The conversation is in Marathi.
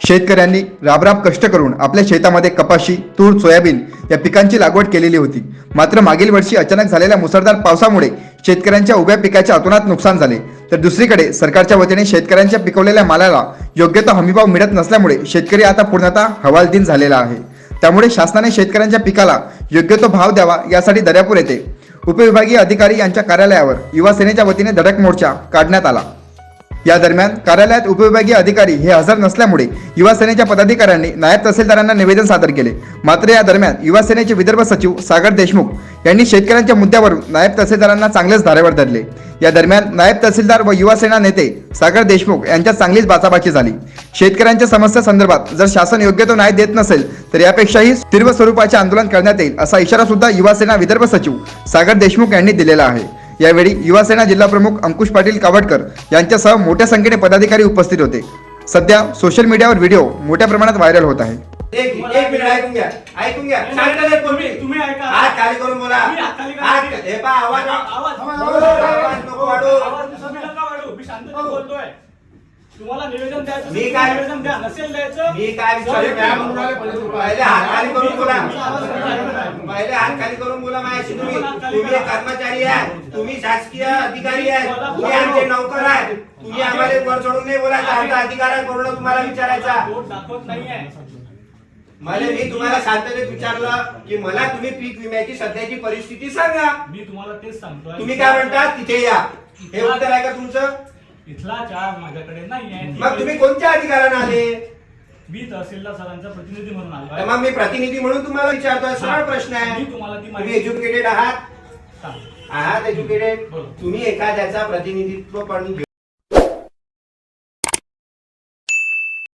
शेतकऱ्यांनी राबराब कष्ट करून आपल्या शेतामध्ये कपाशी तूर सोयाबीन या पिकांची लागवड केलेली होती. मात्र मागील वर्षी अचानक झालेल्या मुसळधार पावसामुळे शेतकऱ्यांच्या उभ्या पिकाच्या अतोनात नुकसान झाले. तर दुसरीकडे सरकारच्या वतीने शेतकऱ्यांच्या पिकवलेल्या मालाला योग्य तो हमीभाव मिळत नसल्यामुळे शेतकरी आता पूर्णतः हवालदिन झालेला आहे. त्यामुळे शासनाने शेतकऱ्यांच्या पिकाला योग्य तो भाव द्यावा यासाठी दर्यापूर येथे उपविभागीय अधिकारी यांच्या कार्यालयावर युवा सेनेच्या वतीने धडक मोर्चा काढण्यात आला. या दरम्यान कार्यालयात उपविभागीय अधिकारी हे हजर नसल्यामुळे युवासेनेच्या पदाधिकाऱ्यांनी नायब तहसीलदारांना निवेदन सादर केले. मात्र या दरम्यान युवासेनेचे विदर्भ सचिव सागर देशमुख यांनी शेतकऱ्यांच्या मुद्द्यावरून नायब तहसीलदारांना चांगलेच धारेवर धरले या दरम्यान नायब तहसीलदार व युवासेना नेते सागर देशमुख यांच्यात चांगलीच बाचाबाची झाली. शेतकऱ्यांच्या समस्या संदर्भात जर शासन योग्य तो न्याय देत नसेल तर यापेक्षाही तीव्र स्वरूपाचे आंदोलन करण्यात येईल असा इशारा सुद्धा युवासेना विदर्भ सचिव सागर देशमुख यांनी दिलेला आहे. यावेळी युवा सेना जिल्हा प्रमुख अंकुश पाटील कावडकर यांच्यासह मोठ्या संख्येने पदाधिकारी उपस्थित होते. सध्या सोशल मीडियावर व्हिडिओ मोठ्या प्रमाणात व्हायरल होत आहे. एक एक मिनिट ऐकून घ्या ऐकून घ्या. तुम्ही. हात खाली करून बोला. हे आवाज आवाज. नको वाढू. तुम्हाला निवेदन द्यायचं मी काय- निवेदन द्या. नसेल द्यायचं मी काय पहिले हात खाली करून बोला. पहिले हात खाली करून बोला माझ्याशी तुम्ही. तुम्ही एक कर्मचारी आहे. तुम्ही शासकीय अधिकारी आहे. तुम्ही आमचे नौकर आहे. तुम्ही आम्हाला वर चढून नाही बोलायचं आमचा अधिकार आहे पूर्ण तुम्हाला विचारायचा. मला मी तुम्हाला शांततेत विचारलं की मला तुम्ही पीक विम्याची सध्याची परिस्थिती सांगा. मी तुम्हाला तेच सांगतोय. तुम्ही काय म्हणता? तिथे या. हे उत्तर आहे का तुमचं? इथला चार माझ्याकडे नाहीये मग तुम्ही कोणत्या अधिकाराने आले? मी तहसीलदार सरांचा प्रतिनिधी म्हणून तर आलोय मग मी प्रतिनिधी म्हणून तुम्हाला विचारतोय सरळ प्रश्न आहे. मी तुम्हाला ती तुम्ही माहिती एज्युकेटेड आहात. आहात एज्युकेटेड बरोबर. तुम्ही एखाद्याचा प्रतिनिधित्व पण